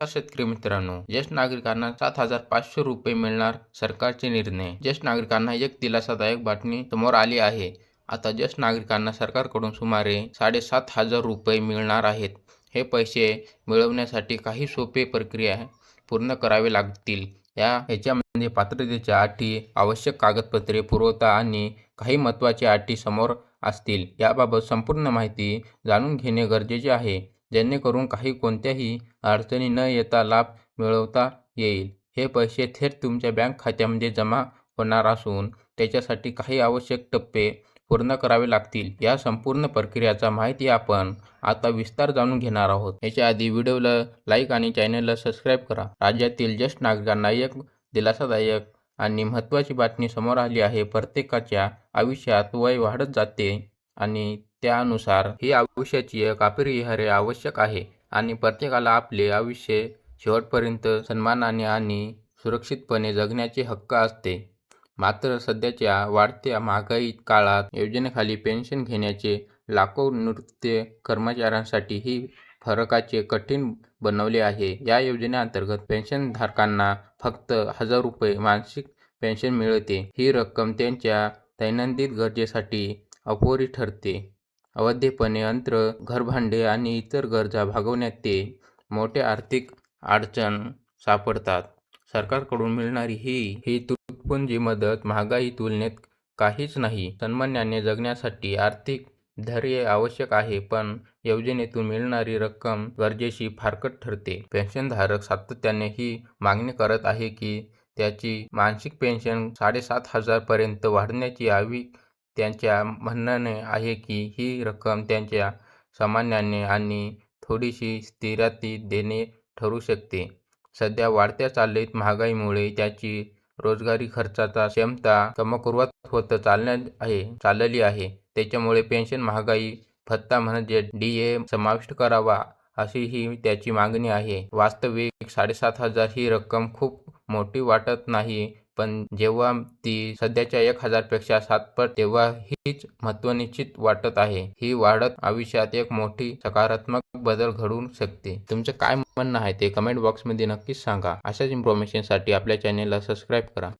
शेतकरी मित्रांनो ज्येष्ठ नागरिकांना सात हजार पाचशे रुपये मिळणार सरकारचे निर्णय. ज्येष्ठ नागरिकांना एक दिलासादायक बातमी समोर आली आहे. आता ज्येष्ठ नागरिकांना सरकारकडून सुमारे साडेसात हजार रुपये मिळणार आहेत. हे पैसे मिळवण्यासाठी काही सोपे प्रक्रिया पूर्ण करावे लागतील. या ह्याच्यामध्ये पात्रतेच्या अटी आवश्यक कागदपत्रे पुरवता आणि काही महत्त्वाच्या अटी समोर असतील. याबाबत संपूर्ण माहिती जाणून घेणे गरजेचे आहे. जेणेकरून काही कोणत्याही अडचणी न येता लाभ मिळवता येईल. हे पैसे थेट तुमच्या बँक खात्यामध्ये जमा होणार असून त्याच्यासाठी काही आवश्यक टप्पे पूर्ण करावे लागतील. या संपूर्ण प्रक्रियाचा माहिती आपण आता विस्तार जाणून घेणार आहोत. याच्या आधी व्हिडिओला लाईक आणि चॅनलला सबस्क्राईब करा. राज्यातील ज्येष्ठ नागरिकांना एक दिलासादायक आणि महत्त्वाची बातमी समोर आली आहे. प्रत्येकाच्या आयुष्यात वय वाढत जाते आणि त्यानुसार ही आयुष्याची एक अपरिहार्य आवश्यक आहे आणि प्रत्येकाला आपले आयुष्य शेवटपर्यंत सन्मानाने आणि सुरक्षितपणे जगण्याचे हक्क असते. मात्र सध्याच्या वाढत्या महागाई काळात योजनेखाली पेन्शन घेण्याचे लाखो नृत्य कर्मचाऱ्यांसाठी ही फरकाचे कठीण बनवले आहे. या योजनेअंतर्गत पेन्शनधारकांना फक्त हजार रुपये मासिक पेन्शन मिळते. ही रक्कम त्यांच्या दैनंदिन गरजेसाठी अपुरी ठरते. अवैधपणे अंतर घरभांडे आणि इतर गरजा भागवण्यात ते मोठे आर्थिक अडचण सापडतात. सरकारकडून मिळणारी ही ही तुटपुंजी मदत महागाई तुलनेत काहीच नाही. सन्मान्याने जगण्यासाठी आर्थिक धैर्य आवश्यक आहे पण योजनेतून मिळणारी रक्कम गरजेशी फारकट ठरते. पेन्शनधारक सातत्याने ही मागणी करत आहे की त्याची मासिक पेन्शन साडेसात हजारपर्यंत वाढण्याची हवी त्यांच्या म्हणणे आहे की ही रक्कम त्यांच्या सामान्याने आणि थोडीशी स्थिराती देणे ठरू शकते. सध्या वाढत्या चाललीत महागाईमुळे त्याची रोजगारी खर्चाचा क्षमता कमकुवत होत चालण्या आहे चालली आहे. त्याच्यामुळे पेन्शन महागाई भत्ता म्हणजे डी ए समाविष्ट करावा अशी ही त्याची मागणी आहे. वास्तविक साडेसात हजार ही रक्कम खूप मोठी वाटत नाही पण जेव्हा ती सध्याच्या एक हजारपेक्षा सातपट तेव्हा हीच महत्त्वनिश्चित वाटत आहे. ही वाढत आयुष्यात एक मोठी सकारात्मक बदल घडवू शकते. तुमचं काय म्हणणं आहे ते कमेंट बॉक्समध्ये नक्कीच सांगा. अशाच इन्फॉर्मेशनसाठी आपल्या चॅनेलला सबस्क्राईब करा.